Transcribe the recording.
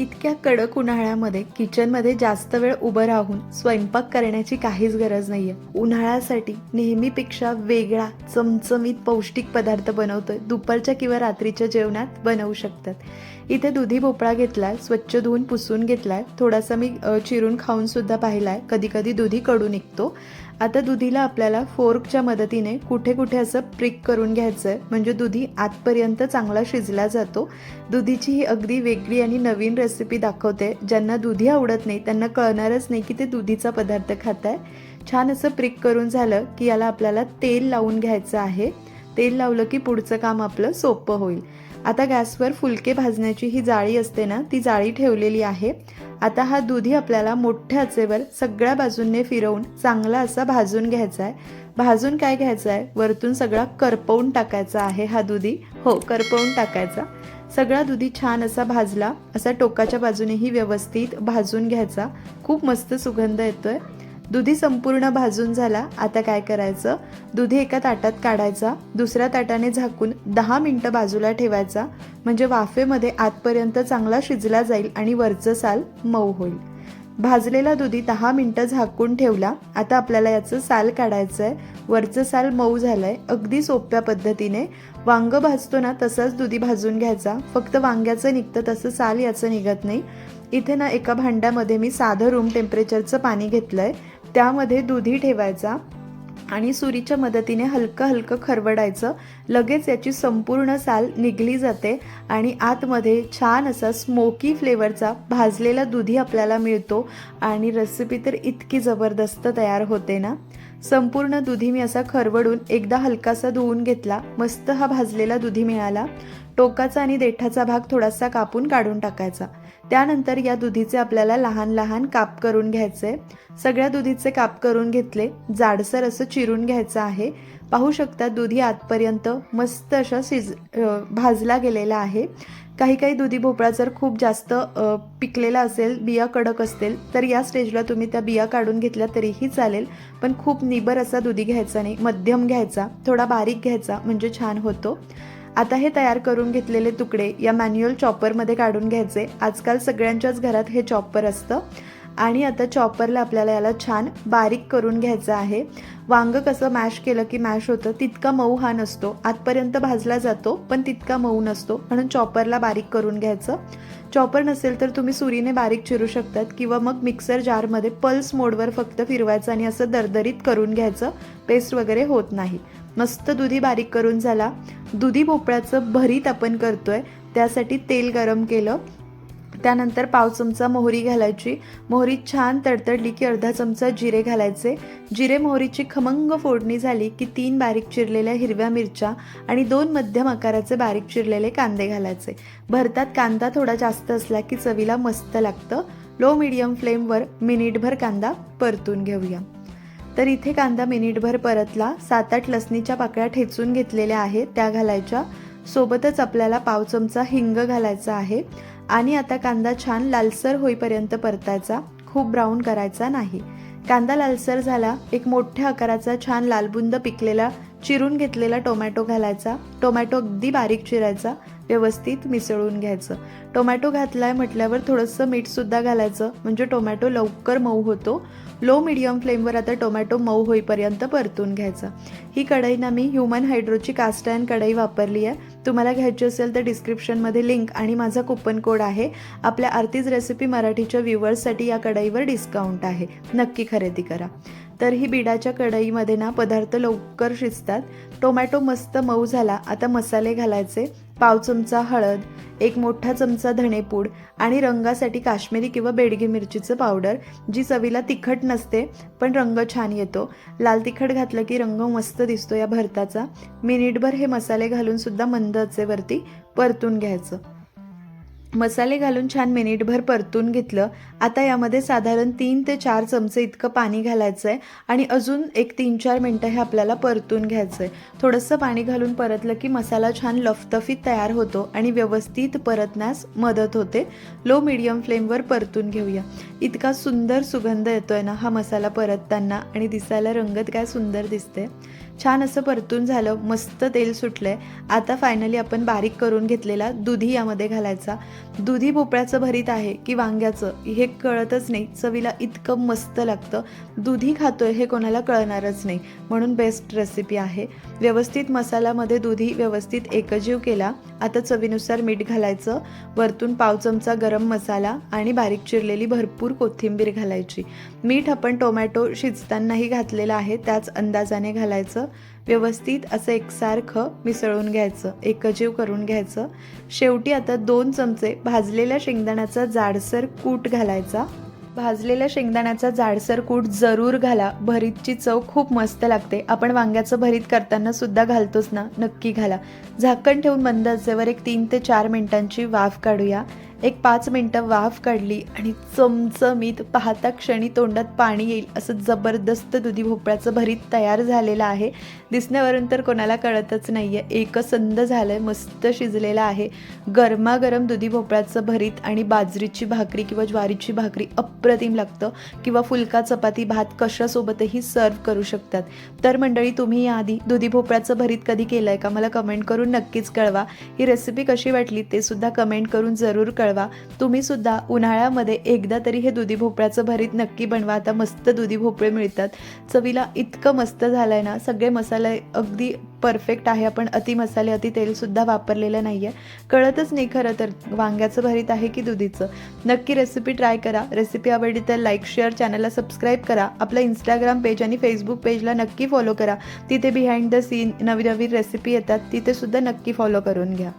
इतक्या कडक उन्हाळ्यामध्ये किचनमध्ये जास्त वेळ उभं राहून स्वयंपाक करण्याची काहीच गरज नाहीये. उन्हाळ्यासाठी नेहमीपेक्षा वेगळा चमचमीत पौष्टिक पदार्थ बनवतोय. दुपारच्या किंवा रात्रीच्या जेवणात बनवू शकतात. इथे दुधी भोपळा घेतलाय स्वच्छ धुवून पुसून घेतलाय. थोडासा मी चिरून खाऊन सुद्धा पाहिलाय. कधी कधी दुधी कडू निघतो. आता दुधीला आपल्याला फोर्कच्या मदतीने कुठे कुठे असं प्रिक करून घ्यायचं आहे म्हणजे दुधी आतपर्यंत चांगला शिजला जातो. दुधीची ही अगदी वेगळी आणि नवीन रेसिपी दाखवते. ज्यांना दुधी आवडत नाही त्यांना कळणारच नाही की ते दुधीचा पदार्थ खात आहे छान असं प्रिक करून झालं की याला आपल्याला तेल लावून घ्यायचं आहे. तेल लावलं की पुढचं काम आपलं सोपं होईल. आता गॅसवर फुलके भाजण्याची ही जाळी असते ना ती जाळी ठेवलेली आहे. आता हा दुधी आपल्याला मोठ्या आचेवर सगळ्या बाजूंनी फिरवून चांगला असा भाजून घ्यायचा आहे भाजून काय घ्यायचं आहे वरतून सगळा करपवून टाकायचा आहे हा दुधी. हो करपवून टाकायचा. सगळा दुधी छान असा भाजला असा टोकाच्या बाजूनेही व्यवस्थित भाजून घ्यायचा. खूप मस्त सुगंध येतोय. दुधी संपूर्ण भाजून झाला. आता काय करायचं? दुधी एका ताटात काढायचा. दुसऱ्या ताटाने झाकून दहा मिनटं बाजूला ठेवायचा. म्हणजे वाफेमध्ये आतपर्यंत चांगला शिजला जाईल आणि वरचं साल मऊ होईल. भाजलेला दुधी दहा मिनटं झाकून ठेवला. आता आपल्याला याचं साल काढायचं आहे वरचं साल मऊ झालंय. अगदी सोप्या पद्धतीने. वांगं भाजतो ना तसंच दुधी भाजून घ्यायचा. फक्त वांग्याचं निघतं तसं साल याचं निघत नाही. इथे ना एका भांड्यामध्ये मी साधं रूम टेम्परेचरचं पाणी घेतलं आहे त्यामध्ये दुधी ठेवायचा आणि सुरीच्या मदतीने हलकं हलकं खरवडायचं. लगेच याची संपूर्ण साल निघली जाते आणि आतमध्ये छान असा स्मोकी फ्लेवरचा भाजलेला दुधी आपल्याला मिळतो. आणि रेसिपी तर इतकी जबरदस्त तयार होते ना. संपूर्ण दुधी मी असा खरवडून एकदा हलकासा धुवून घेतला. मस्त हा भाजलेला दुधी मिळाला. टोकाचा आणि देठाचा भाग थोडासा कापून काढून टाकायचा. त्यानंतर या दुधीचे आपल्याला लहान लहान काप करून घ्यायचे. सगळ्या दुधीचे काप करून घेतले. जाडसर असं चिरून घ्यायचं आहे. पाहू शकता दुधी आतपर्यंत मस्त अशा शिज भाजला गेलेला आहे. काही काही दुधी भोपळा जर खूप जास्त पिकलेला असेल बिया कडक असतील तर या स्टेजला तुम्ही त्या बिया काढून घेतल्या तरीही चालेल. पण खूप निबर असा दुधी घ्यायचा नाही. मध्यम घ्यायचा. थोडा बारीक घ्यायचा म्हणजे छान होतो. आता हे तयार करून घेतलेले तुकडे या मॅन्युअल चॉपरमध्ये काढून घ्यायचे. आजकाल सगळ्यांच्याच घरात हे चॉपर असतं. आणि आता चॉपरला आपल्याला याला छान बारीक करून घ्यायचं आहे. वांग कसं मॅश केलं की मॅश होतं तितका मऊ हा नसतो. आतपर्यंत भाजला जातो पण तितका मऊ नसतो. म्हणून चॉपरला बारीक करून घ्यायचं. चॉपर नसेल तर तुम्ही सुरीने बारीक चिरू शकतात किंवा मग मिक्सर जारमध्ये पल्स मोडवर फक्त फिरवायचं आणि असं दरदरीत करून घ्यायचं. पेस्ट वगैरे होत नाही. मस्त दुधी बारीक करून झाला. दुधी भोपळ्याचं भरीत आपण करतोय. त्यासाठी तेल गरम केलं. त्यानंतर पाव चमचा मोहरी घालायची. मोहरी छान तडतडली की अर्धा चमचा जिरे घालायचे. जिरे मोहरीची खमंग फोडणी झाली की तीन बारीक चिरलेल्या हिरव्या मिरच्या आणि दोन मध्यम आकाराचे बारीक चिरलेले कांदे घालायचे. भरतात कांदा थोडा जास्त असला की चवीला मस्त लागतं. लो मिडियम फ्लेमवर मिनिटभर कांदा परतून घेऊया. तर इथे कांदा मिनिटभर परतला. सात आठ लसणीच्या पाकळ्या ठेचून घेतलेल्या आहेत. त्या घालायच्या. सोबतच आपल्याला पाव चमचा हिंग घालायचा आहे. आणि आता कांदा छान लालसर होईपर्यंत परतायचा. खूप ब्राऊन करायचा नाही. कांदा लालसर झाला. एक मोठ्या आकाराचा छान लालबुंद पिकलेला चिरून घेतलेला टोमॅटो घालायचा. टोमॅटो अगदी बारीक चिरायचा. व्यवस्थित मिसळून घ्यायचं. टोमॅटो घातलाय म्हटल्यावर थोडंसं मीठसुद्धा घालायचं. म्हणजे टोमॅटो लवकर मऊ होतो. लो मिडियम फ्लेमवर आता टोमॅटो मऊ होईपर्यंत परतून घ्यायचा. ही कढई ना मी ह्युमन हायड्रोची कास्ट अँड कढई वापरली आहे. तुम्हाला घ्यायची असेल तर डिस्क्रिप्शनमध्ये लिंक आणि माझा कुपन कोड आहे. आपल्या आरतीज रेसिपी मराठीच्या व्ह्युअर्ससाठी या कढईवर डिस्काउंट आहे. नक्की खरेदी करा. तर ही बिडाच्या कढईमध्ये ना पदार्थ लवकर शिजतात. टोमॅटो मस्त मऊ झाला. आता मसाले घालायचे. पाव चमचा हळद एक मोठा चमचा धणेपूड आणि रंगासाठी काश्मीरी किंवा बेडगी मिरचीचं पावडर जी चवीला तिखट नसते पण रंग छान येतो. लाल तिखट घातलं की रंग मस्त दिसतो या भरताचा. मिनिटभर हे मसाले घालून सुद्धा मंद आचेवरती परतून घ्यायचं. मसाले घालून छान मिनिटभर परतून घेतलं. आता यामध्ये साधारण तीन ते चार चमचे इतकं पाणी घालायचं आहे आणि अजून एक तीन चार मिनटं हे आपल्याला परतून घ्यायचं आहे थोडंसं पाणी घालून परतलं की मसाला छान लफतफीत तयार होतो आणि व्यवस्थित परतण्यास मदत होते. लो मिडियम फ्लेमवर परतून घेऊया. इतका सुंदर सुगंध येतोय ना हा मसाला परतताना आणि दिसायला रंगत काय सुंदर दिसते छान असं परतून झालं मस्त तेल सुटलंय. आता फायनली आपण बारीक करून घेतलेला दुधी यामध्ये घालायचा. दुधी भोपळ्याचं भरीत आहे की वांग्याचं हे कळतच नाही. चवीला इतकं मस्त लागतं. दुधी खातोय हे कोणाला कळणारच नाही. म्हणून बेस्ट रेसिपी आहे. व्यवस्थित मसाल्यामध्ये दुधी व्यवस्थित एकजीव केला. आता चवीनुसार मीठ घालायचं. वरतून पाव चमचा गरम मसाला आणि बारीक चिरलेली भरपूर कोथिंबीर घालायची. मीठ आपण टोमॅटो शिजतानाही घातलेलं आहे. त्याच अंदाजाने घालायचं. व्यवस्थित असं एकसारखं मिसळून घ्यायचं एकजीव करून घ्यायचं. शेवटी आता दोन चमचे भाजलेल्या शेंगदाण्याचा जाडसर कूट घालायचा. भाजलेल्या शेंगदाण्याचा जाडसर कूट जरूर घाला. भरीतची चव खूप मस्त लागते. आपण वांग्याचं भरीत करताना सुद्धा घालतोच ना. नक्की घाला. झाकण ठेवून मंद असेवर एक तीन ते चार मिनिटांची वाफ काढूया. एक पाच मिनटं वाफ काढली आणि चमचमीत पाहता क्षणी तोंडात पाणी येईल असं जबरदस्त दुधी भोपळ्याचं भरीत तयार झालेलं आहे. दिसण्यावरून तर कोणाला कळतच नाही आहे एकसंद झालं आहे मस्त शिजलेलं आहे. गरमागरम दुधी भोपळ्याचं भरीत आणि बाजरीची भाकरी किंवा ज्वारीची भाकरी अप्रतिम लागतं. किंवा फुलका चपाती भात कशासोबतही सर्व करू शकतात. तर मंडळी तुम्ही याआधी दुधी भोपळ्याचं भरीत कधी केलं आहे का? मला कमेंट करून नक्कीच कळवा. ही रेसिपी कशी वाटली ते सुद्धा कमेंट करून जरूर कळवा. तुम्ही सुद्धा उन्हाळ्यामध्ये एकदा तरी हे दुधी भोपळ्याचं भरीत नक्की बनवा. आता मस्त दुधी भोपळे मिळतात. चवीला इतकं मस्त झालं आहे ना सगळे मसाले अगदी परफेक्ट आहे. आपण अति मसाले अति तेलसुद्धा वापरलेलं नाही आहे कळतच नाही खरं तर वांग्याचं भरीत आहे की दुधीचं? नक्की रेसिपी ट्राय करा. रेसिपी आवडली तर लाईक शेअर चॅनलला सबस्क्राईब करा. आपलं इंस्टाग्राम पेज आणि फेसबुक पेजला नक्की फॉलो करा. तिथे बिहाइंड द सीन नवी नवीन रेसिपी येतात. तिथे सुद्धा नक्की फॉलो करून घ्या.